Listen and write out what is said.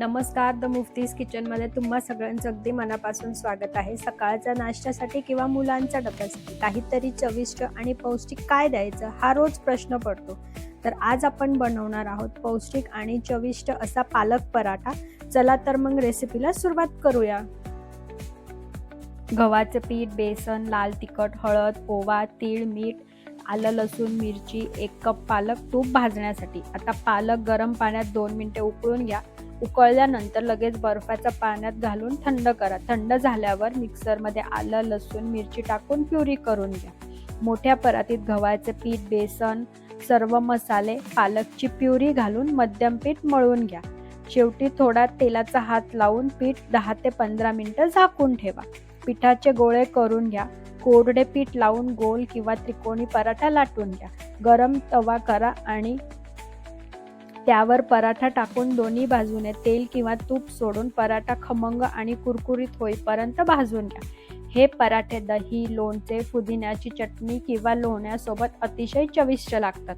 नमस्कार द मुफ्तीज किचनमध्ये तुम्हा सगळ्यांचं अगदी मनापासून स्वागत आहे. सकाळच्या नाश्त्यासाठी किंवा मुलांच्या डब्यासाठी काहीतरी चविष्ट आणि पौष्टिक काय द्यायचं हा रोज प्रश्न पडतो. तर आज आपण बनवणार आहोत पौष्टिक आणि चविष्ट असा पालक पराठा. चला तर मग रेसिपीला सुरुवात करूया. गव्हाचं पीठ बेसन लाल तिखट हळद ओवा तीळ मीठ आलं लसूण मिरची एक कप पालक तूप भाजण्यासाठी. आता पालक गरम पाण्यात दोन मिनिटे उकळून घ्या. उकळल्यानंतर लगेच बर्फाच्या पाण्यात घालून थंड करा. थंड झाल्यावर मिक्सरमध्ये आलं लसूण मिरची टाकून प्युरी करून घ्या. मोठ्या परातीत गव्हाचे पीठ बेसन सर्व मसाले पालकची प्युरी घालून मध्यम पीठ मळून घ्या. शेवटी थोडा तेलाचा हात लावून पीठ दहा ते पंधरा मिनिटं झाकून ठेवा. पिठाचे गोळे करून घ्या. कोरडे पीठ लावून गोल किंवा त्रिकोणी पराठा लाटून घ्या. गरम तवा करा आणि त्यावर पराठा टाकून दोन्ही बाजूने तेल किंवा तूप सोडून पराठा खमंग आणि कुरकुरीत होईपर्यंत भाजून घ्या. हे पराठे दही लोणचे पुदिन्याची चटणी किंवा लोण्यासोबत अतिशय चविष्ट लागतात.